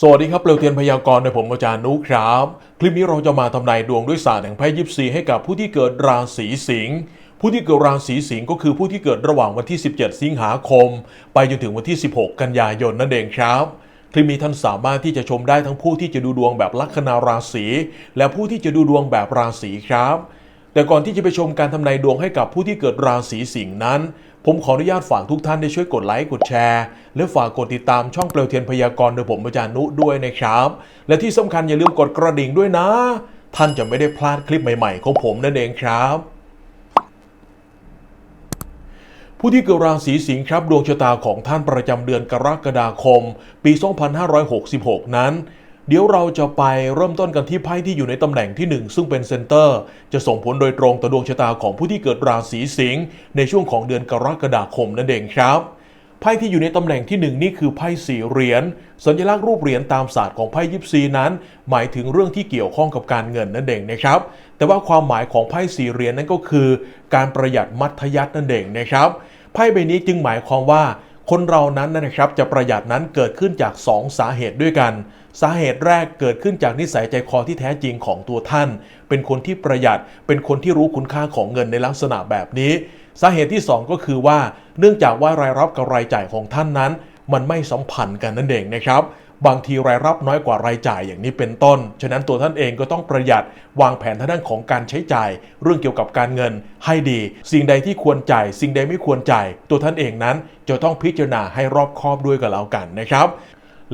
สวัสดีครับเปลวเทียนพยากรณ์ในผมอาจารย์นุครับ คลิปนี้เราจะมาทำนายดวงด้วยศาสตร์แห่งไพ่ยิปซีให้กับผู้ที่เกิดราศีสิงห์ผู้ที่เกิดราศีสิงห์ก็คือผู้ที่เกิดระหว่างวันที่ 17 สิงหาคม ไปจนถึงวันที่ 16 กันยายนนั่นเองครับ คลิปนี้ท่านสามารถที่จะชมได้ทั้งผู้ที่จะดูดวงแบบลัคนาราศีและผู้ที่จะดูดวงแบบราศีครับแต่ก่อนที่จะไปชมการทำนายดวงให้กับผู้ที่เกิดราศีสิงห์นั้น ผมขออนุญาตฝากทุกท่านได้ช่วยกดไลค์กดแชร์ และฝากกดติดตามช่องเปลวเทียนพยากรณ์โดยผมอาจารย์นุด้วยนะครับ และที่สำคัญอย่าลืมกดกระดิ่งด้วยนะ ท่านจะไม่ได้พลาดคลิปใหม่ ๆ ของผมนั่นเองครับผู้ที่เกิดราศีสิงห์ครับดวงชะตาของท่านประจำเดือนกรกฎาคม ปี 2566 นั้น เดี๋ยวเราจะไปเริ่มต้นกันที่ไพ่ที่อยู่ในตำแหน่งที่ 1 ซึ่งเป็นเซนเตอร์ จะส่งผลโดยตรงต่อดวงชะตาของผู้ที่เกิดราศีสิงห์ในช่วงของเดือนกรกฎาคมนั่นเองครับไพ่ที่อยู่ในตำแหน่งที่ 1 นี่คือไพ่สี่เหรียญสัญลักษณ์รูปเหรียญตามศาสตร์ของไพ่ยิปซีนั้น หมายถึงเรื่องที่เกี่ยวข้องกับการเงินนั่นเองนะครับ แต่ว่าความหมายของไพ่สี่เหรียญนั้นก็คือ การประหยัดมัธยัตินั่นเองนะครับไพ่ใบนี้จึงหมายความว่า คนเรานั้นนะครับจะประหยัดนั้นเกิดขึ้นจาก 2 สาเหตุด้วยกัน สาเหตุแรกเกิดขึ้นจากนิสัยใจคอที่แท้จริงของตัวท่าน เป็นคนที่ประหยัด เป็นคนที่รู้คุณค่าของเงินในลักษณะแบบนี้ สาเหตุที่ 2 ก็คือว่าเนื่องจากว่ารายรับกับรายจ่ายของท่านนั้น มันไม่สัมพันธ์กันนั่นเองนะครับบางทีรายรับน้อยกว่ารายจ่ายอย่างนี้เป็นต้น ฉะนั้นตัวท่านเองก็ต้องประหยัดวางแผนทางด้านของการใช้จ่าย เรื่องเกี่ยวกับการเงินให้ดี สิ่งใดที่ควรจ่าย สิ่งใดไม่ควรจ่าย ตัวท่านเองนั้นจะต้องพิจารณาให้รอบคอบด้วยกับแล้วกันนะครับ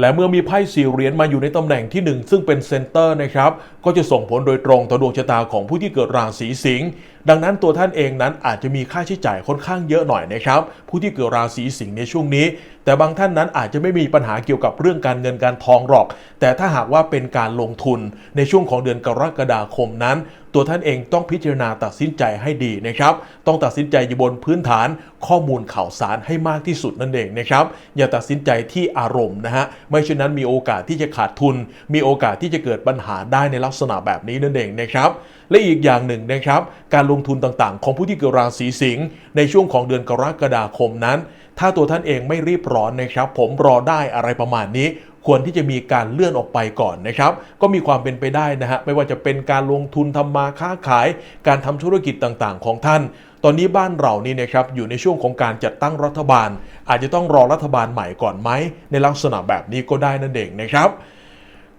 และเมื่อมีไพ่สี่เหรียญมาอยู่ในตำแหน่งที่ 1 ซึ่งเป็นเซนเตอร์นะครับ ก็จะส่งผลโดยตรงต่อดวงชะตาของผู้ที่เกิดราศีสิงห์ดังนั้นตัวท่านเองนั้นอาจจะมีค่าใช้จ่ายค่อนข้างเยอะหน่อยนะครับ ผู้ที่เกิดราศีสิงห์ในช่วงนี้แต่บางท่านนั้นอาจจะไม่มีปัญหาเกี่ยวกับเรื่องการเงินการทองหรอก แต่ถ้าหากว่าเป็นการลงทุนในช่วงของเดือนกรกฎาคมนั้น ตัวท่านเองต้องพิจารณาตัดสินใจให้ดีนะครับ ต้องตัดสินใจอยู่บนพื้นฐานข้อมูลข่าวสารให้มากที่สุดนั่นเองนะครับ อย่าตัดสินใจที่อารมณ์นะฮะไม่เช่นนั้นมีโอกาสที่จะขาดทุน มีโอกาสที่จะเกิดปัญหาได้ในลักษณะแบบนี้นั่นเองนะครับและอีกอย่างหนึ่งนะครับ การลงทุนต่างๆ ของผู้ที่เกิดราศีสิงห์ในช่วงของเดือนกรกฎาคมนั้น ถ้าตัวท่านเองไม่รีบร้อนนะครับ ผมรอได้อะไรประมาณนี้ ควรที่จะมีการเลื่อนออกไปก่อนนะครับ ก็มีความเป็นไปได้นะฮะไม่ว่าจะเป็นการลงทุนทำมาค้าขาย การทำธุรกิจต่างๆ ของท่าน ตอนนี้บ้านเรานี่นะครับอยู่ในช่วงของการจัดตั้งรัฐบาล อาจจะต้องรอรัฐบาลใหม่ก่อนไหมในลักษณะแบบนี้ก็ได้นั่นเองนะครับ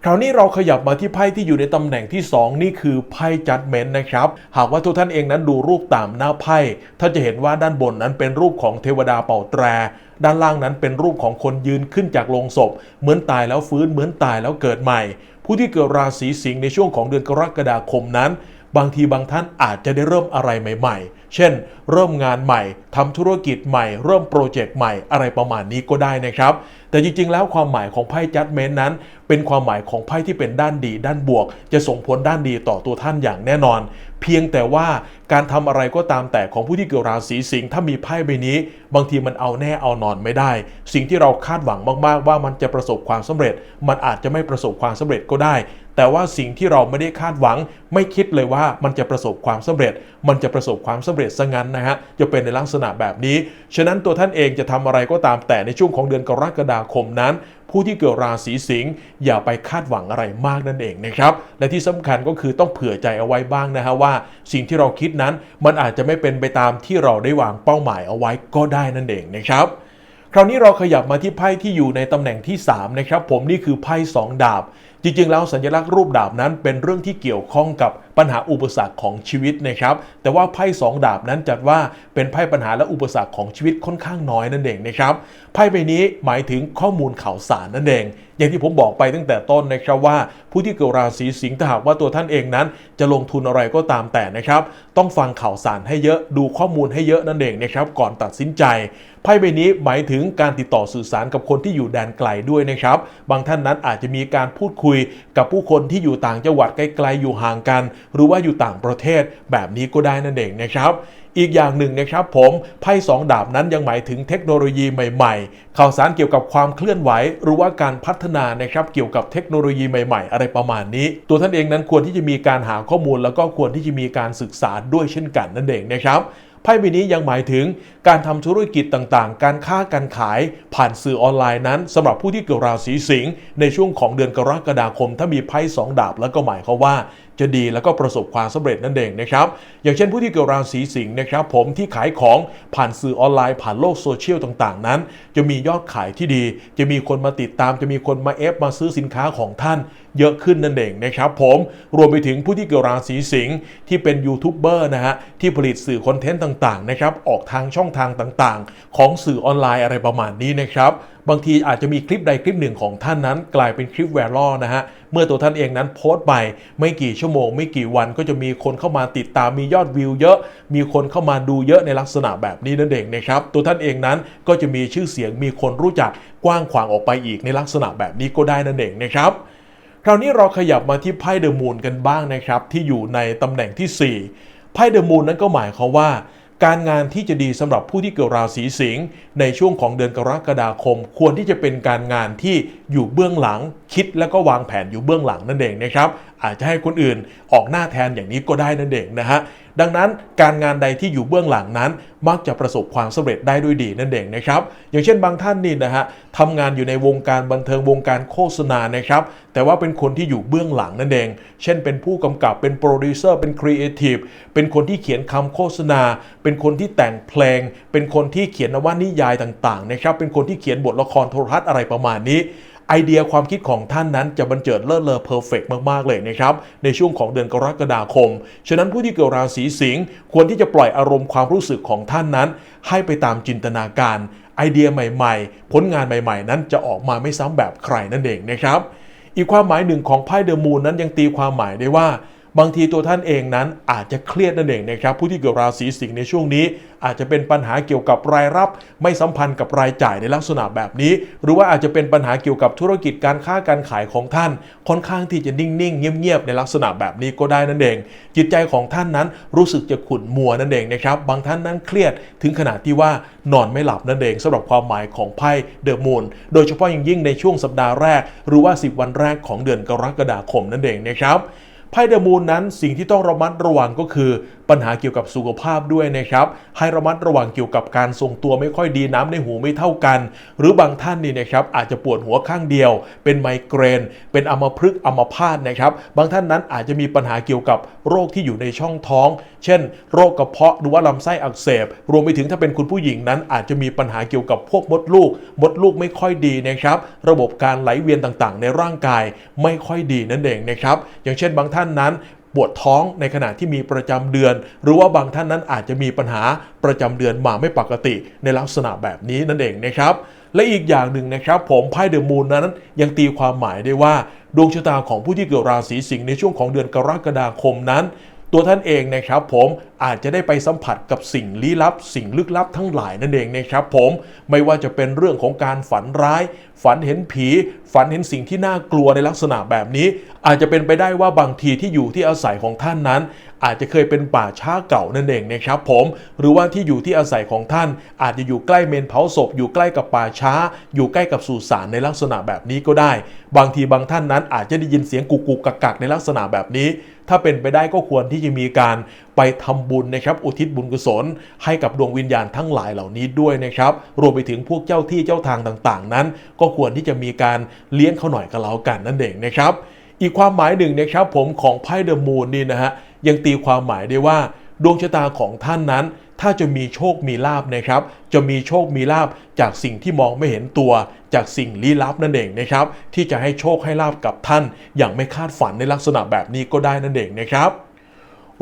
คราวนี้เราขยับมาที่ไพ่ที่อยู่ในตำแหน่งที่ 2 นี่คือไพ่จัดเมนต์นะครับ หากว่าทุกท่านเองนั้นดูรูปตามหน้าไพ่ท่านจะเห็นว่าด้านบนนั้นเป็นรูปของเทวดาเป่าแตร ด้านล่างนั้นเป็นรูปของคนยืนขึ้นจากโลงศพ เหมือนตายแล้วฟื้นเหมือนตายแล้วเกิดใหม่ ผู้ที่เกิดราศีสิงห์ในช่วงของเดือนกรกฎาคมนั้น บางทีบางท่านอาจจะได้เริ่มอะไรใหม่ ๆ เช่น เริ่มงานใหม่ทำธุรกิจใหม่ เริ่มโปรเจกต์ใหม่อะไรประมาณนี้ก็ได้นะครับ แต่จริงๆ แล้วความหมายของไพ่จัดเมนนั้น เป็นความหมายของไพ่ที่เป็นด้านดี ด้านบวก จะส่งผลด้านดีต่อตัวท่านอย่างแน่นอน เพียงแต่ว่าการทำอะไรก็ตามแต่ของผู้ที่เกิดราศีสิงห์ถ้ามีไพ่ใบนี้ บางทีมันเอาแน่เอานอนไม่ได้ สิ่งที่เราคาดหวังมากๆ ว่ามันจะประสบความสำเร็จ มันอาจจะไม่ประสบความสำเร็จก็ได้ แต่ว่าสิ่งที่เราไม่ได้คาดหวัง ไม่คิดเลยว่ามันจะประสบความสำเร็จ มันจะประสบความสำเร็จซะงั้นนะฮะจะเป็นในลักษณะแบบนี้ ฉะนั้นตัวท่านเองจะทำอะไรก็ตามแต่ในช่วงของเดือนกรกฎาคมนั้น ผู้ที่เกิดราศีสิงห์อย่าไปคาดหวังอะไรมากนั่นเองนะครับและที่สำคัญก็คือต้องเผื่อใจเอาไว้บ้างนะฮะว่าสิ่งที่เราคิดนั้นมันอาจจะไม่เป็นไปตามที่เราได้วางเป้าหมายเอาไว้ก็ได้นั่นเองนะครับคราวนี้เราขยับมาที่ไพ่ที่อยู่ในตำแหน่งที่ 3 นะครับ ผมนี่คือไพ่2ดาบ จริงๆ แล้วสัญลักษณ์รูปดาบนั้นเป็นเรื่องที่เกี่ยวข้องกับปัญหาอุปสรรคของชีวิตนะครับแต่ว่าไพ่2ดาบนั้นจัดว่าเป็นไพ่ปัญหาและอุปสรรคของชีวิตค่อนข้างน้อยนั่นเองนะครับไพ่ใบนี้หมายถึงข้อมูลข่าวสารนั่นเอง อย่างที่ผมบอกไปตั้งแต่ต้นนะครับว่า ผู้ที่เกิดราศีสิงห์ถ้าหากว่าตัวท่านเองนั้น จะลงทุนอะไรก็ตามแต่นะครับ ต้องฟังข่าวสารให้เยอะดูข้อมูลให้เยอะนั่นเองนะครับก่อนตัดสินใจไพ่ใบนี้หมายถึงการติดต่อสื่อสารกับคนที่อยู่แดนไกลด้วยนะครับ บางท่านนั้นอาจจะมีการพูดคุยกับผู้คนที่อยู่ต่างจังหวัดไกลๆอยู่ห่างกัน หรือว่าอยู่ต่างประเทศแบบนี้ก็ได้นั่นเองนะครับ อีกอย่างหนึ่งนะครับผมไพ่สองดาบนั้นยังหมายถึงเทคโนโลยีใหม่ๆ ข่าวสารเกี่ยวกับความเคลื่อนไหว หรือว่าการพัฒนานะครับเกี่ยวกับเทคโนโลยีใหม่ ๆ อะไรประมาณนี้ ตัวท่านเองนั้นควรที่จะมีการหาข้อมูล แล้วก็ควรที่จะมีการศึกษาด้วยเช่นกันนั่นเองนะครับไพ่ใบนี้ยังหมายถึงการทำธุรกิจต่างๆ การค้าการขายผ่านสื่อออนไลน์นั้นสำหรับผู้ที่เกิดราศีสิงห์ในช่วงของเดือนกรกฎาคม ถ้ามีไพ่สองดาบแล้วก็หมายความว่าจะดีแล้วก็ประสบความสำเร็จนั่นเองนะครับ อย่างเช่นผู้ที่เกิดราศีสิงห์นะครับ ผมที่ขายของผ่านสื่อออนไลน์ผ่านโลกโซเชียลต่างๆ นั้น จะมียอดขายที่ดี จะมีคนมาติดตาม จะมีคนมาเอฟมาซื้อสินค้าของท่าน เยอะขึ้นนั่นเองนะครับ ผมรวมไปถึงผู้ที่เกิดราศีสิงห์ที่เป็นยูทูบเบอร์นะฮะที่ผลิตสื่อคอนเทนต์ต่างๆนะครับออกทางช่องทางต่างๆ ของสื่อออนไลน์อะไรประมาณนี้นะครับบางทีอาจจะมีคลิปใดคลิปหนึ่งของท่านนั้น กลายเป็นคลิปแวรัลนะฮะเมื่อตัวท่านเองนั้นโพสต์ไปไม่กี่ชั่วโมง ไม่กี่วันก็จะมีคนเข้ามาติดตามมียอดวิวเยอะ มีคนเข้ามาดูเยอะในลักษณะแบบนี้นั่นเองนะครับตัวท่านเองนั้นก็จะมีชื่อเสียงมีคนรู้จักกว้างขวางออกไปอีกในลักษณะแบบนี้ก็ได้นั่นเองนะครับคราวนี้เราขยับมาที่ไพ่เดอะมูนกันบ้างนะครับที่อยู่ในตำแหน่งที่4ไพ่เดอะมูนนั้นก็หมายความว่า การงานที่จะดีสำหรับผู้ที่เกิดราศีสิงห์ในช่วงของเดือนกรกฎาคม ควรที่จะเป็นการงานที่อยู่เบื้องหลัง คิดแล้วก็วางแผนอยู่เบื้องหลังนั่นเองนะครับอาจจะให้คนอื่นออกหน้าแทนอย่างนี้ก็ได้นั่นเองนะฮะดังนั้นการงานใดที่อยู่เบื้องหลังนั้น มักจะประสบความสำเร็จได้ด้วยดีนั่นเองนะครับ อย่างเช่นบางท่านนี่นะฮะทำงานอยู่ในวงการบันเทิงวงการโฆษณานะครับ แต่ว่าเป็นคนที่อยู่เบื้องหลังนั่นเอง เช่น เป็นผู้กำกับเป็นโปรดิวเซอร์เป็นครีเอทีฟเป็นคนที่เขียนคำโฆษณา เป็นคนที่แต่งเพลง เป็นคนที่เขียนนวนิยายต่างๆนะครับเป็นคนที่เขียนบทละครโทรทัศน์อะไรประมาณนี้ ไอเดียความคิดของท่านนั้นจะบันเจิดเลิศเลอเพอร์เฟกมาก ๆ เลยนะครับ ในช่วงของเดือนกรกฎาคม ฉะนั้นผู้ที่เกิดราศีสิงห์ควรที่จะปล่อยอารมณ์ความรู้สึกของท่านนั้น ให้ไปตามจินตนาการ ไอเดียใหม่ ๆ ผลงานใหม่ ๆ นั้นจะออกมาไม่ซ้ำแบบใครนั่นเองนะครับ อีกความหมายหนึ่งของไพ่เดอะมูนนั้นยังตีความหมายได้ว่า บางทีตัวท่านเองนั้นอาจจะเครียดนั่นเองนะครับผู้ที่เกิดราศีสิงห์ในช่วงนี้ อาจจะเป็นปัญหาเกี่ยวกับรายรับ ไม่สัมพันธ์กับรายจ่ายในลักษณะแบบนี้ หรือว่าอาจจะเป็นปัญหาเกี่ยวกับธุรกิจการค้าการขายของท่าน ค่อนข้างที่จะนิ่งๆเงียบๆในลักษณะแบบนี้ก็ได้นั่นเอง จิตใจของท่านนั้นรู้สึกจะขุ่นมัวนั่นเองนะครับบางท่านนั้นเครียดถึงขนาดที่ว่านอนไม่หลับนั่นเองสำหรับความหมายของไพ่เดอะมูนโดยเฉพาะอย่างยิ่งในช่วงสัปดาห์แรก หรือว่า 10 วันแรกของเดือนกรกฎาคมนั่นเองนะครับ ไพ่เดอะมูนนั้นสิ่งที่ต้องระมัดระวังก็คือปัญหาเกี่ยวกับสุขภาพด้วยนะครับ ให้ระมัดระวังเกี่ยวกับการทรงตัวไม่ค่อยดีน้ำในหูไม่เท่ากัน หรือบางท่านนี่นะครับอาจจะปวดหัวข้างเดียว เป็นไมเกรน เป็นอัมพฤกษ์อัมพาตนะครับ บางท่านนั้นอาจจะมีปัญหาเกี่ยวกับโรคที่อยู่ในช่องท้อง เช่น โรคกระเพาะหรือว่าลำไส้อักเสบ รวมไปถึงถ้าเป็นคุณผู้หญิงนั้น อาจจะมีปัญหาเกี่ยวกับพวกมดลูก มดลูกไม่ค่อยดีนะครับ ระบบการไหลเวียนต่างๆ ในร่างกายไม่ค่อยดีนั่นเองนะครับ อย่างเช่นบางท่านนั้น ปวดท้องในขณะที่มีประจำเดือน หรือว่าบางท่านนั้นอาจจะมีปัญหาประจำเดือนมาไม่ปกติในลักษณะแบบนี้นั่นเองนะครับและอีกอย่างหนึ่งนะครับ ผมไพ่เดอะมูนนั้นยังตีความหมายได้ว่า ดวงชะตาของผู้ที่เกิดราศีสิงห์ในช่วงของเดือนกรกฎาคมนั้น ตัวท่านเองนะครับผมอาจจะได้ไปสัมผัสกับสิ่งลี้ลับ สิ่งลึกลับทั้งหลายนั่นเองนะครับผมไม่ว่าจะเป็นเรื่องของการฝันร้าย ฝันเห็นผี ฝันเห็นสิ่งที่น่ากลัวในลักษณะแบบนี้ อาจจะเป็นไปได้ว่าบางทีที่อยู่ที่อาศัยของท่านนั้น อาจจะเคยเป็นป่าช้าเก่านั่นเองนะครับผมหรือว่าที่อยู่ที่อาศัยของท่าน อาจจะอยู่ใกล้เมนเผาศพ อยู่ใกล้กับป่าช้า อยู่ใกล้กับสุสานในลักษณะแบบนี้ก็ได้ บางทีบางท่านนั้นอาจจะได้ยินเสียงกุกกุกกักกักในลักษณะแบบนี้ ถ้าเป็นไปได้ก็ควรที่จะมีการไปทำบุญนะครับ อุทิศบุญกุศล ให้กับดวงวิญญาณทั้งหลายเหล่านี้ด้วยนะครับรวมไปถึงพวกเจ้าที่เจ้าทางต่าง ๆ นั้น ก็ควรที่จะมีการเลี้ยงเขาหน่อยก็แล้วกันนั่นเองนะครับ อีกความหมายหนึ่งนะครับผมของไพ่เดอะมูนนี่นะฮะ ยังตีความหมายได้ว่า ดวงชะตาของท่านนั้น ถ้าจะมีโชคมีลาบนะครับ จะมีโชคมีลาบจากสิ่งที่มองไม่เห็นตัว จากสิ่งลี้ลับนั่นเองนะครับ ที่จะให้โชคให้ลาบกับท่าน อย่างไม่คาดฝันในลักษณะแบบนี้ก็ได้นั่นเองนะครับ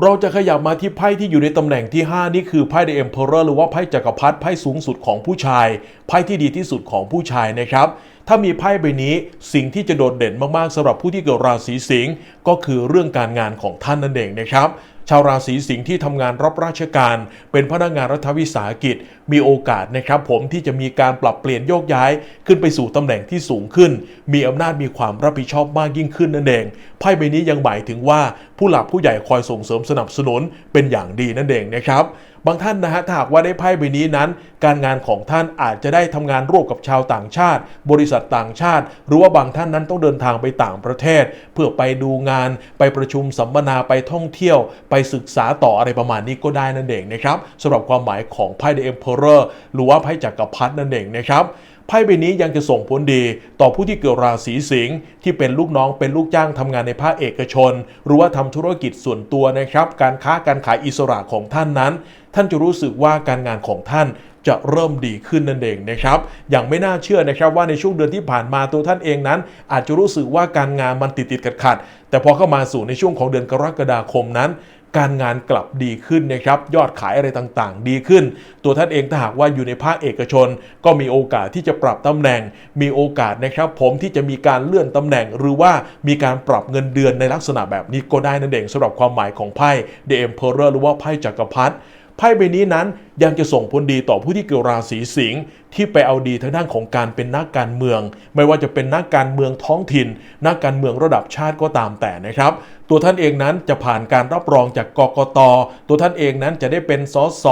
เราจะขยับมาที่ไพ่ที่อยู่ในตำแหน่งที่ 5 นี่คือไพ่ The Emperor หรือว่าไพ่จักรพรรดิไพ่สูงสุดของผู้ชาย ไพ่ที่ดีที่สุดของผู้ชายนะครับ ถ้ามีไพ่ใบนี้สิ่งที่จะโดดเด่นมากๆสำหรับผู้ที่เกิดราศีสิงห์ก็คือเรื่องการงานของท่านนั่นเองนะครับ ชาวราศีสิงห์ที่ทำงานรับราชการ เป็นพนักงานรัฐวิสาหกิจ มีโอกาสนะครับผมที่จะมีการปรับเปลี่ยนโยกย้าย ขึ้นไปสู่ตำแหน่งที่สูงขึ้น มีอำนาจมีความรับผิดชอบมากยิ่งขึ้นนั่นเองไพ่ใบนี้ยังหมายถึงว่าผู้หลักผู้ใหญ่คอยส่งเสริมสนับสนุนเป็นอย่างดีนั่นเองนะครับ บางท่านนะฮะถ้าหากว่าได้ไพ่ใบนี้นั้น การงานของท่านอาจจะได้ทำงานร่วมกับชาวต่างชาติ บริษัทต่างชาติ หรือว่าบางท่านนั้นต้องเดินทางไปต่างประเทศ เพื่อไปดูงาน ไปประชุมสัมมนาไปท่องเที่ยว ไปศึกษาต่ออะไรประมาณนี้ก็ได้นั่นเองนะครับสำหรับความหมายของไพ่ The Emperor หรือว่าไพ่จักรพรรดินั่นเองนะครับ ไพ่ใบนี้ยังจะส่งผลดีต่อผู้ที่เกิดราศีสิงห์ที่เป็นลูกน้องเป็นลูกจ้างทำงานในภาคเอกชน หรือว่าทำธุรกิจส่วนตัวนะครับ การค้าการขายอิสระของท่านนั้น ท่านจะรู้สึกว่าการงานของท่านจะเริ่มดีขึ้นนั่นเองนะครับ อย่างไม่น่าเชื่อนะครับว่าในช่วงเดือนที่ผ่านมาตัวท่านเองนั้น อาจจะรู้สึกว่าการงานมันติดติดขัดขัดแต่พอเข้ามาสู่ในช่วงของเดือนกรกฎาคมนั้น การงานกลับดีขึ้นนะครับยอดขายอะไรต่างๆ ดีขึ้น ตัวท่านเองถ้าหากว่าอยู่ในภาคเอกชน ก็มีโอกาสที่จะปรับตำแหน่ง มีโอกาสนะครับ ผมที่จะมีการเลื่อนตำแหน่ง หรือว่ามีการปรับเงินเดือนในลักษณะแบบนี้ก็ได้นั่นเองสำหรับความหมายของไพ่ The Emperor หรือว่าไพ่จักรพรรดิ ไพ่ใบนี้นั้นยังจะส่งผลดีต่อผู้ที่เกิดราศีสิงห์ที่ไปเอาดีทางด้านของการเป็นนักการเมือง ไม่ว่าจะเป็นนักการเมืองท้องถิ่น นักการเมืองระดับชาติก็ตามแต่นะครับ ตัวท่านเองนั้นจะผ่านการรับรองจากกกต ตัวท่านเองนั้นจะได้เป็นสส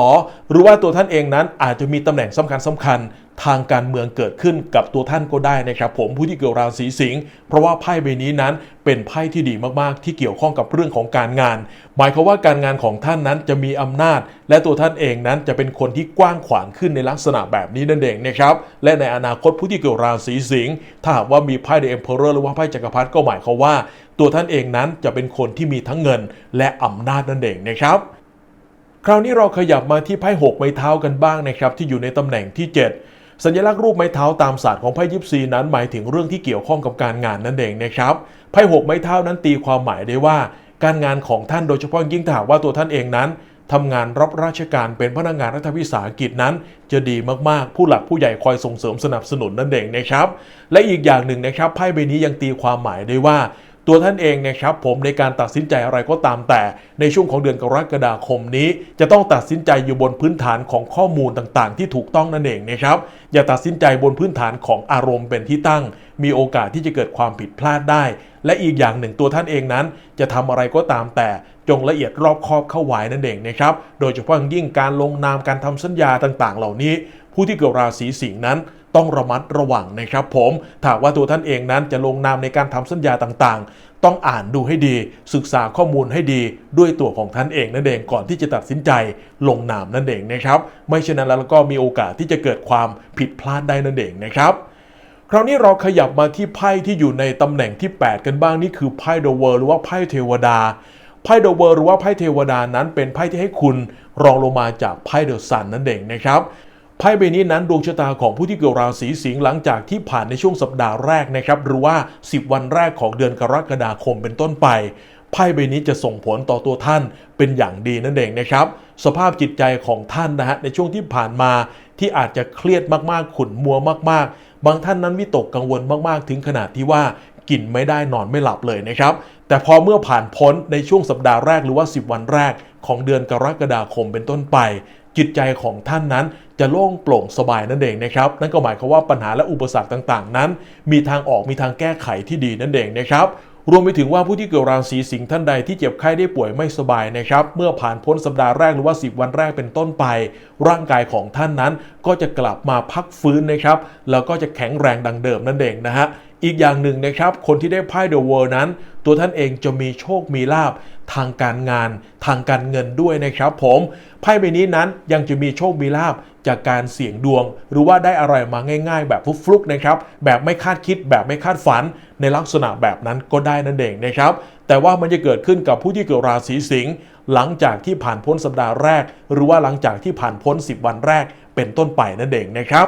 หรือว่าตัวท่านเองนั้นอาจจะมีตำแหน่งสำคัญสคัญ ทางการเมืองเกิดขึ้นกับตัวท่านก็ได้นะครับผมผู้ที่เกิดราศีสิงห์เพราะว่าไพ่ใบนี้นั้นเป็นไพ่ที่ดีมากๆ ที่เกี่ยวข้องกับเรื่องของการงาน หมายความว่าการงานของท่านนั้นจะมีอำนาจ และตัวท่านเองนั้นจะเป็นคนที่กว้างขวางขึ้นในลักษณะแบบนี้นั่นเองนะครับและในอนาคตผู้ที่เกิดราศีสิงห์ถ้าหากว่ามีไพ่ The Emperor หรือว่าไพ่จักรพรรดิก็หมายความว่า ตัวท่านเองนั้นจะเป็นคนที่มีทั้งเงิน และอำนาจนั่นเองนะครับคราวนี้เราขยับมาที่ไพ่หกไม้เท้ากันบ้างนะครับที่อยู่ในตำแหน่งที่ 7 สัญลักษณ์รูปไม้เท้าตามศาสตร์ของไพ่ยิปซีนั้นหมายถึงเรื่องที่เกี่ยวข้องกับการงานนั่นเองนะครับไพ่หกไม้เท้านั้นตีความหมายได้ว่า การงานของท่านโดยเฉพาะยิ่งถ้าหากว่าตัวท่านเองนั้นทำงานรับราชการเป็นพนักงานรัฐวิสาหกิจนั้น จะดีมากๆ ผู้หลักผู้ใหญ่คอยส่งเสริมสนับสนุนนั่นเองนะครับ และอีกอย่างหนึ่งนะครับไพ่ใบนี้ยังตีความหมายได้ว่า ตัวท่านเองนะครับผมในการตัดสินใจอะไรก็ตามแต่ ในช่วงของเดือนกรกฎาคมนี้ จะต้องตัดสินใจอยู่บนพื้นฐานของข้อมูลต่างๆ ที่ถูกต้องนั่นเองนะครับอย่าตัดสินใจบนพื้นฐานของอารมณ์เป็นที่ตั้ง มีโอกาสที่จะเกิดความผิดพลาดได้ และอีกอย่างหนึ่งตัวท่านเองนั้น จะทำอะไรก็ตามแต่จงละเอียดรอบคอบเข้าไว้นั่นเองนะครับโดยเฉพาะยิ่งการลงนามการทำสัญญาต่างๆ เหล่านี้ ผู้ที่เกิดราศีสิงห์นั้น ต้องระมัดระวังนะครับผมถ้ากว่าตัวท่านเองนั้นจะลงนามในการทำสัญญาต่างๆ ต้องอ่านดูให้ดี ศึกษาข้อมูลให้ดีด้วยตัวของท่านเองนั่นเองก่อนที่จะตัดสินใจลงนามนั่นเองนะครับไม่เช่นนั้นแล้วก็มีโอกาสที่จะเกิดความผิดพลาดได้นั่นเองนะครับคราวนี้เราขยับมาที่ไพ่ที่อยู่ในตำแหน่งที่ 8 กันบ้างนี่คือไพ่เดอะเวิร์หรือว่าไพ่เทวดาไพ่เดอะเวิร์หรือว่าไพ่เทวดานั้นเป็นไพ่ที่ให้คุณรองลงมาจากไพ่เดอะซันนั่นเองนะครับ ไพ่ใบนี้นั้นดวงชะตาของผู้ที่เกิดราศีสิงห์หลังจากที่ผ่านในช่วงสัปดาห์แรกนะครับหรือว่า 10 วันแรกของเดือนกรกฎาคมเป็นต้นไปไพ่ใบนี้จะส่งผลต่อตัวท่านเป็นอย่างดีนั่นเองนะครับ สภาพจิตใจของท่านนะฮะในช่วงที่ผ่านมาที่อาจจะเครียดมากๆขุ่นมัวมาก ๆ บางท่านนั้นวิตกกังวลมากๆ ถึงขนาดที่ว่ากินไม่ได้นอนไม่หลับเลยนะครับ แต่พอเมื่อผ่านพ้นในช่วงสัปดาห์แรกหรือว่า 10 วันแรกของเดือนกรกฎาคมเป็นต้นไป จิตใจของท่านนั้นจะโล่งโปร่งสบายนั่นเองนะครับ นั่นก็หมายความว่าปัญหาและอุปสรรคต่างๆ นั้น มีทางออกมีทางแก้ไขที่ดีนั่นเองนะครับรวมไปถึงว่าผู้ที่เกิดราศีสิงห์ท่านใดที่เจ็บไข้ได้ป่วยไม่สบายนะครับ เมื่อผ่านพ้นสัปดาห์แรกหรือว่า 10 วันแรกเป็นต้นไป ร่างกายของท่านนั้นก็จะกลับมาพักฟื้นนะครับ แล้วก็จะแข็งแรงดังเดิมนั่นเองนะฮะ อีกอย่างหนึ่งนะครับ คนที่ได้ไพ่เดอะเวิร์นั้น ตัวท่านเองจะมีโชคมีลาบทางการงาน ทางการเงินด้วยนะครับผมไพ่ใบนี้นั้นยังจะมีโชคมีลาบจากการเสี่ยงดวง หรือว่าได้อะไรมาง่าย ๆ แบบฟลุกๆนะครับ แบบไม่คาดคิดแบบไม่คาดฝัน ในลักษณะแบบนั้นก็ได้นั่นเองนะครับ แต่ว่ามันจะเกิดขึ้นกับผู้ที่เกิดราศีสิงห์หลังจากที่ผ่านพ้นสัปดาห์แรก หรือว่าหลังจากที่ผ่านพ้น 10 วันแรก เป็นต้นไปนั่นเองนะครับ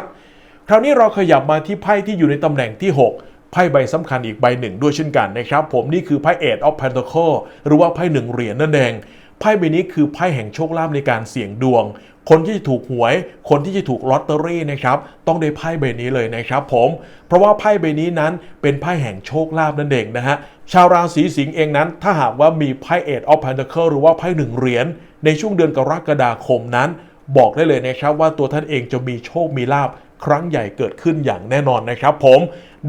คราวนี้เราขยับมาที่ไพ่ที่อยู่ในตำแหน่งที่ 6 ไพ่ใบสำคัญอีกใบหนึ่งด้วยเช่นกันนะครับ ผมนี่คือไพ่ Eight of Pentacle หรือว่าไพ่หนึ่งเหรียญนั่นเองไพ่ใบนี้คือไพ่แห่งโชคลาภในการเสี่ยงดวง คนที่จะถูกหวย คนที่จะถูกลอตเตอรี่นะครับ ต้องได้ไพ่ใบนี้เลยนะครับผม เพราะว่าไพ่ใบนี้นั้นเป็นไพ่แห่งโชคลาภนั่นเองนะฮะ ชาวราศีสิงห์เองนั้น ถ้าหากว่ามีไพ่ Eight of Pentacle หรือว่าไพ่หนึ่งเหรียญในช่วงเดือนกรกฎาคมนั้น บอกได้เลยนะครับว่าตัวท่านเองจะมีโชคมีลาภ ครั้งใหญ่เกิดขึ้นอย่างแน่นอนนะครับ ผม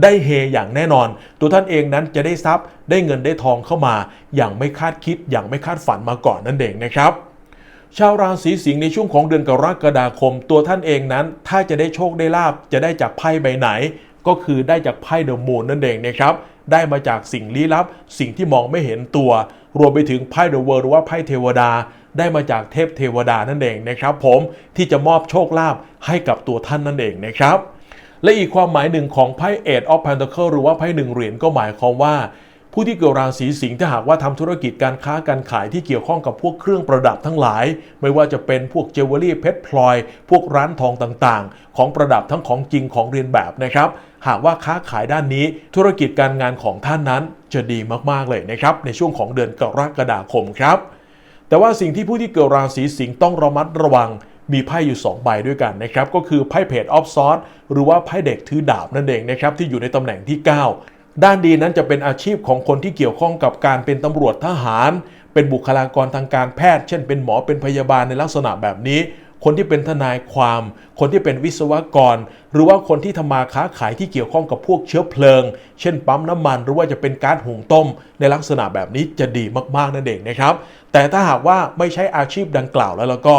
ได้เฮอย่างแน่นอน ตัวท่านเองนั้นจะได้ทรัพย์ได้เงินได้ทองเข้ามา อย่างไม่คาดคิดอย่างไม่คาดฝันมาก่อนนั่นเองนะครับชาวราศีสิงห์ในช่วงของเดือนกรกฎาคม ตัวท่านเองนั้น ถ้าจะได้โชคได้ลาบจะได้จากไพ่ใบไหน ก็คือได้จากไพ่เดอะมูนนั่นเองนะครับได้มาจากสิ่งลี้ลับ สิ่งที่มองไม่เห็นตัว รวมไปถึงไพ่เดอะเวิร์หรือว่าไพ่เทวดา ได้มาจากเทพเทวดานั่นเองนะครับผมที่จะมอบโชคลาภให้กับตัวท่านนั่นเองนะครับ และอีกความหมายหนึ่งของไพ่ Eight of Pentacles หรือว่าไพ่หนึ่งเหรียญก็หมายความว่า ผู้ที่เกิดราศีสิงห์ถ้าหากว่าทำธุรกิจการค้าการขายที่เกี่ยวข้องกับพวกเครื่องประดับทั้งหลาย ไม่ว่าจะเป็นพวกเจวเวลรี่เพชรพลอย พวกร้านทองต่างๆ ของประดับทั้งของจริงของเรียนแบบนะครับหากว่าค้าขายด้านนี้ธุรกิจการงานของท่านนั้นจะดีมากๆเลยนะครับในช่วงของเดือนกรกฎาคมครับ แต่ว่าสิ่งที่ผู้ที่เกิดราศีสิงห์ต้องระมัดระวังมีไพ่อยู่ 2 ใบด้วยกันนะครับ ก็คือไพ่เพจออฟซอสหรือว่าไพ่เด็กถือดาบนั่นเองนะครับ ที่อยู่ในตำแหน่งที่ 9 ด้านดีนั้นจะเป็นอาชีพของคนที่เกี่ยวข้องกับการเป็นตำรวจทหาร เป็นบุคลากรทางการแพทย์ เช่นเป็นหมอเป็นพยาบาลในลักษณะแบบนี้ คนที่เป็นทนายความ คนที่เป็นวิศวกร หรือว่าคนที่ทำมาค้าขายที่เกี่ยวข้องกับพวกเชื้อเพลิง เช่นปั๊มน้ำมันหรือว่าจะเป็นกาซหุงต้ม ในลักษณะแบบนี้จะดีมากๆนั่นเองนะครับ แต่ถ้าหากว่าไม่ใช่อาชีพดังกล่าวแล้วแล้วก็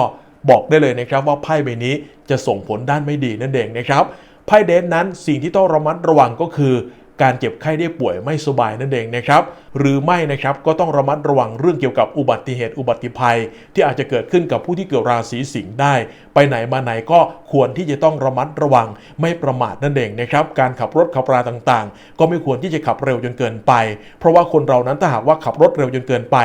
บอกได้เลยนะครับว่าไพ่ใบนี้จะส่งผลด้านไม่ดีนั่นเองนะครับไพ่เดนนั้นสิ่งที่ต้องระมัดระวังก็คือ การเจ็บไข้ได้ป่วยไม่สบายนั่นเองนะครับ หรือไม่นะครับก็ต้องระมัดระวังเรื่องเกี่ยวกับอุบัติเหตุอุบัติภัย ที่อาจจะเกิดขึ้นกับผู้ที่เกิดราศีสิงห์ได้ ไปไหนมาไหนก็ควรที่จะต้องระมัดระวังไม่ประมาทนั่นเองนะครับการขับรถขับราต่างๆ ก็ไม่ควรที่จะขับเร็วจนเกินไป เพราะว่าคนเรานั้นถ้าหากว่าขับรถเร็วจนเกินไป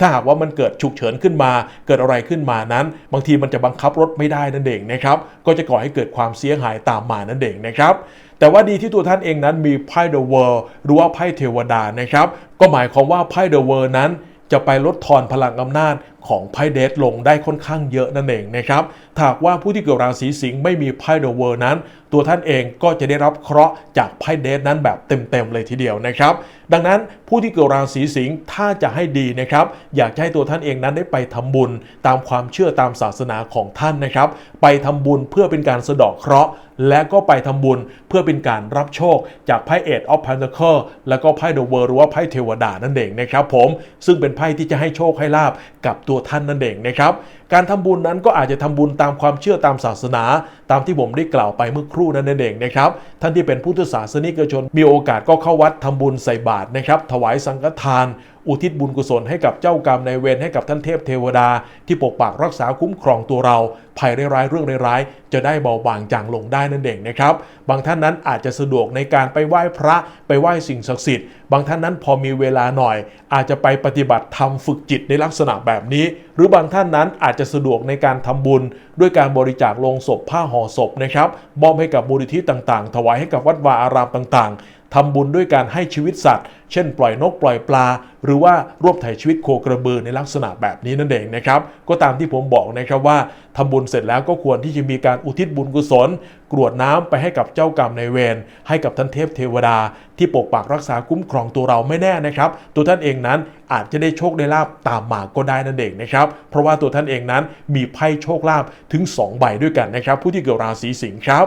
ถ้าหากว่ามันเกิดฉุกเฉินขึ้นมา เกิดอะไรขึ้นมานั้น บางทีมันจะบังคับรถไม่ได้นั่นเองนะครับก็จะก่อให้เกิดความเสียหายตามมานั่นเองนะครับแต่ว่าดีที่ตัวท่านเองนั้นมีไพ่เดอะเวิร์หรือว่าไพ่เทวดานะครับก็หมายความว่าไพ่เดอะเวิร์นั้นจะไปลดทอนพลังอำนาจ ของไพ่เดทลงได้ค่อนข้างเยอะนั่นเองนะครับถ้าหากว่าผู้ที่เกิดราศีสิงห์ไม่มีไพ่เดอะเวิร์นั้น ตัวท่านเองก็จะได้รับเคราะห์จากไพ่เดทนั้นแบบเต็มๆเลยทีเดียวนะครับ ดังนั้นผู้ที่เกิดราศีสิงห์ถ้าจะให้ดีนะครับ อยากจะให้ตัวท่านเองนั้นได้ไปทำบุญตามความเชื่อตามศาสนาของท่านนะครับ ไปทำบุญเพื่อเป็นการสะดาะเคราะห์และก็ไปทำบุญเพื่อเป็นการรับโชคจากไพ่เอ็ดออฟพันเ c อร์แล้วก็ไพ่เดอะเวิร์หรือว่าไพ่เทวดานั่นเองนะครับผมซึ่งเป็นไพ่ที่จะให้โชคให้ลาบกับตัวัวท่านนั่นเองนะครับ การทำบุญนั้นก็อาจจะทำบุญตามความเชื่อตามศาสนา ตามที่ผมได้กล่าวไปเมื่อครู่นั้นเองนะครับ ท่านที่เป็นพุทธศาสนิกชน มีโอกาสก็เข้าวัดทำบุญใส่บาตรนะครับ ถวายสังฆทาน อุทิศบุญกุศลให้กับเจ้ากรรมในเวรให้กับท่านเทพเทวดา ที่ปกปักรักษาคุ้มครองตัวเรา ภัยร้ายเรื่องร้ายจะได้เบาบางจางลงได้นั่นเองนะครับ บางท่านนั้นอาจจะสะดวกในการไปไหว้พระไปไหว้สิ่งศักดิ์สิทธิ์ บางท่านนั้นพอมีเวลาหน่อย อาจจะไปปฏิบัติธรรมฝึกจิตในลักษณะแบบนี้ หรือบางท่านนั้นอาจจะสะดวกในการทำบุญ ด้วยการบริจาคลงศพผ้าห่อศพนะครับมอบให้กับมูลนิธิต่างๆ ถวายให้กับวัดวาอารามต่างๆ ทำบุญด้วยการให้ชีวิตสัตว์ เช่น ปล่อยนกปล่อยปลา หรือว่ารวบถ่ายชีวิตโคกระบือในลักษณะแบบนี้นั่นเองนะครับ ก็ตามที่ผมบอกนะครับว่าทำบุญเสร็จแล้วก็ควรที่จะมีการอุทิศบุญกุศล กรวดน้ำไปให้กับเจ้ากรรมในายเวรให้กับท่านเทพเทวดา ที่ปกปักรักษาคุ้มครองตัวเราไม่แน่นะครับ ตัวท่านเองนั้นอาจจะได้โชคได้ลาบตามมาก็ได้นั่นเองนะครับ เพราะว่าตัวท่านเองนั้นมีไพ่โชคลาภถึง 2 ใบด้วยกันนะครับ ผู้ที่เกิดราศีสิงห์ครับ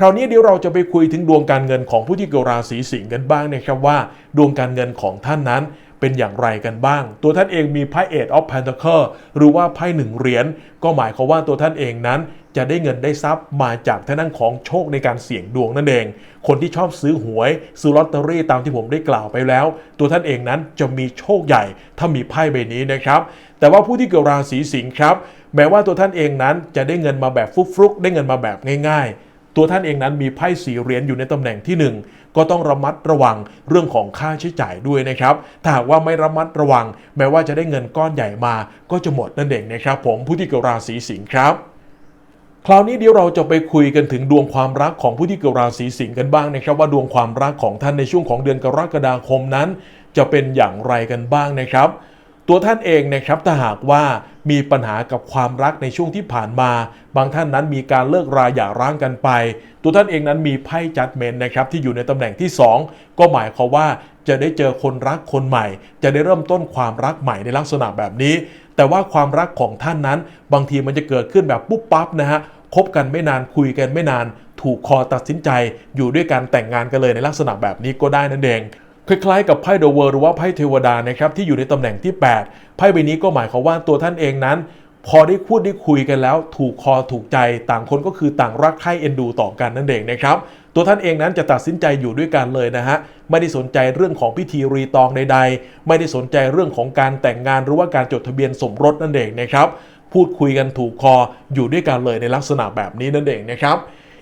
คราวนี้เดี๋ยวเราจะไปคุยถึงดวงการเงินของผู้ที่เกิดราศีสิงห์กันบ้างนะครับว่า ดวงการเงินของท่านนั้นเป็นอย่างไรกันบ้าง ตัวท่านเองมีไพ่เอ็ดออฟ e n t a c l e หรือว่าไพ่หนึ่งเหรียญก็หมายความว่าตัวท่านเองนั้นจะได้เงินได้ทรัพย์มาจากทางด้านของโชคในการเสี่ยงดวงนั่นเอง คนที่ชอบซื้อหวย ซื้อลอตเตอรี่ตามที่ผมได้กล่าวไปแล้ว ตัวท่านเองนั้นจะมีโชคใหญ่ถ้ามีไพ่ใบนี้นะครับ แต่ว่าผู้ที่เกิดราศีสิงห์ครับ แม้ว่าตัวท่านเองนั้นจะได้เงินมาแบบฟลุกๆได้เงินมาแบบง่ายๆ ตัวท่านเองนั้นมีไพ่สีเหรียญอยู่ในตำแหน่งที่ 1 ก็ต้องระมัดระวังเรื่องของค่าใช้จ่ายด้วยนะครับถ้าหากว่าไม่ระมัดระวัง แม้ว่าจะได้เงินก้อนใหญ่มาก็จะหมดนั่นเองนะครับ ผมผู้ที่เกิดราศีสิงห์ครับคราวนี้เดี๋ยวเราจะไปคุยกันถึงดวงความรักของผู้ที่เกิดราศีสิงห์กันบ้างนะครับ ว่าดวงความรักของท่านในช่วงของเดือนกรกฎาคมนั้น จะเป็นอย่างไรกันบ้างนะครับ ตัวท่านเองนะครับถ้าหากว่ามีปัญหากับความรักในช่วงที่ผ่านมา บางท่านนั้นมีการเลิกราหย่าร้างกันไป ตัวท่านเองนั้นมีไพ่จัดเมนนะครับที่อยู่ในตำแหน่งที่ 2 ก็หมายความว่าจะได้เจอคนรักคนใหม่ จะได้เริ่มต้นความรักใหม่ในลักษณะแบบนี้ แต่ว่าความรักของท่านนั้น บางทีมันจะเกิดขึ้นแบบปุ๊บปั๊บนะฮะคบกันไม่นานคุยกันไม่นาน ถูกคอตัดสินใจ อยู่ด้วยกันแต่งงานกันเลยในลักษณะแบบนี้ก็ได้นั่นเอง คล้ายๆกับไพ่เดอะเวิร์หรือว่าไพ่เทวดานะครับที่อยู่ในตำแหน่งที่ 8 ไพ่ใบนี้ก็หมายความว่าตัวท่านเองนั้นพพอได้พูดได้คุยกันแล้ว ถูกคอถูกใจต่างคนก็คือต่างรักใคร่เอ็นดูต่อกันนั่นเองนะครับตัวท่านเองนั้นจะตัดสินใจอยู่ด้วยกันเลยนะฮะไม่ได้สนใจเรื่องของพิธีรีตองใด ๆ ไม่ได้สนใจเรื่องของการแต่งงานหรือว่าการจดทะเบียนสมรสนั่นเองนะครับพูดคุยกันถูกคออยู่ด้วยกันเลยในลักษณะแบบนี้นั่นเองนะครับ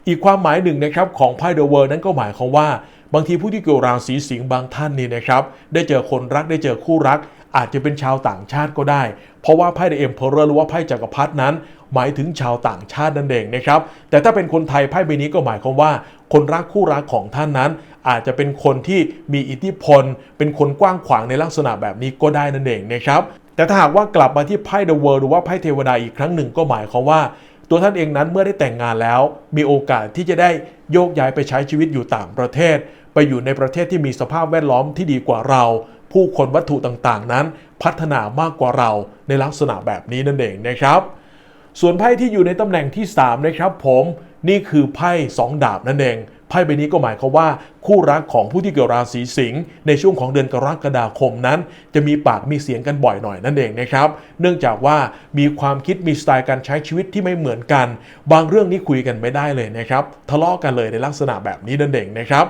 อีกความหมายหนึ่งนะครับของไพ่เดอะเวิร์นั้นก็หมายความว่า บางทีผู้ที่เกี่ยวราศีสิงห์บางท่านนี่นะครับ ได้เจอคนรักได้เจอคู่รัก อาจจะเป็นชาวต่างชาติก็ได้ เพราะว่าไพ่เดอะเอ็มเพอร์เรอร์หรือว่าไพ่จักรพรรดินั้น หมายถึงชาวต่างชาตินั่นเองนะครับ แต่ถ้าเป็นคนไทยไพ่ใบนี้ก็หมายความว่า คนรักคู่รักของท่านนั้น อาจจะเป็นคนที่มีอิทธิพล เป็นคนกว้างขวางในลักษณะแบบนี้ก็ได้นั่นเองนะครับแต่ถ้าหากว่ากลับมาที่ไพ่เดอะเวิร์หรือว่าไพ่เทวดาอีกครั้งหนึ่งก็หมายความว่า ตัวท่านเองนั้นเมื่อได้แต่งงานแล้ว มีโอกาสที่จะได้โยกย้ายไปใช้ชีวิตอยู่ต่างประเทศ ไปอยู่ในประเทศที่มีสภาพแวดล้อมที่ดีกว่าเรา ผู้คนวัตถุต่างๆ นั้น พัฒนามากกว่าเราในลักษณะแบบนี้นั่นเองนะครับ ส่วนไพ่ที่อยู่ในตำแหน่งที่ 3 นะครับผมนี่คือไพ่2ดาบนั่นเอง ไพ่ใบนี้ก็หมายความว่าคู่รักของผู้ที่เกี่ยวราศีสิงห์ในช่วงของเดือนกรกฎาคมนั้น จะมีปากมีเสียงกันบ่อยหน่อยนั่นเองนะครับ เนื่องจากว่ามีความคิดมีสไตล์การใช้ชีวิตที่ไม่เหมือนกัน บางเรื่องนี้คุยกันไม่ได้เลยนะครับทะเลาะกันเลยในลักษณะแบบนี้นั่นเองนะครับ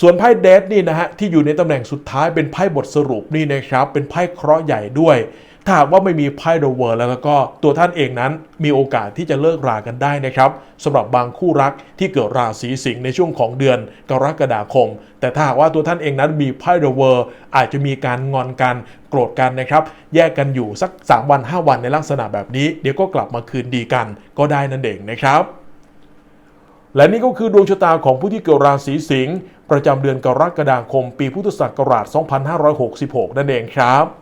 ส่วนไพ่เดทนี่นะฮะที่อยู่ในตำแหน่งสุดท้ายเป็นไพ่บทสรุปนี่นะครับเป็นไพ่เคราะห์ใหญ่ด้วย ถ้าหากว่าไม่มีไพ่เดอะเวิร์แล้วก็ตัวท่านเองนั้นมีโอกาสที่จะเลิกรากันได้นะครับสำหรับบางคู่รักที่เกิดราศีสิงห์ในช่วงของเดือนกรกฎาคม แต่ถ้าหากว่าตัวท่านเองนั้นมีไพ่เดอะเวิร์อาจจะมีการงอนกันโกรธกันนะครับ แยกกันอยู่สัก 3 วัน 5 วันในลักษณะแบบนี้ เดี๋ยวก็กลับมาคืนดีกันก็ได้นั่นเองนะครับและนี่ก็คือดวงชะตาของผู้ที่เกิดราศีสิงห์ประจำเดือนกรกฎาคม ปีพุทธศักราช 2566 นั่นเองครับ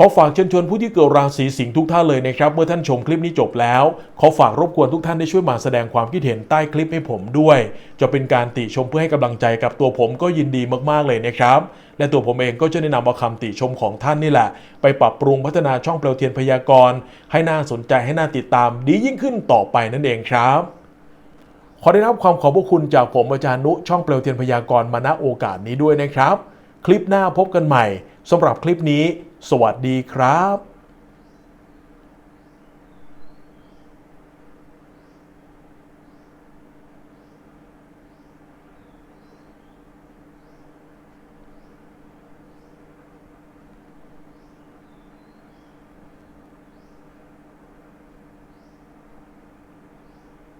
ขอฝากเชิญชวนผู้ที่เกิดราศีสิงห์ทุกท่านเลยนะครับ เมื่อท่านชมคลิปนี้จบแล้ว ขอฝากรบกวนทุกท่านได้ช่วยมาแสดงความคิดเห็นใต้คลิปให้ผมด้วย จะเป็นการติชมเพื่อให้กำลังใจกับตัวผมก็ยินดีมากๆเลยนะครับ และตัวผมเองก็จะแนะนำเอาคำติชมของท่านนี่แหละ ไปปรับปรุงพัฒนาช่องเปลวเทียนพยากรณ์ให้น่าสนใจให้น่าติดตามดียิ่งขึ้นต่อไปนั่นเองครับขอได้รับความขอบพระคุณจากผมอาจารย์นุช่องเปลวเทียนพยากรณ์มาณโอกาสนี้ด้วยนะครับ คลิปหน้าพบกันใหม่สำหรับคลิปนี้ สวัสดีครับ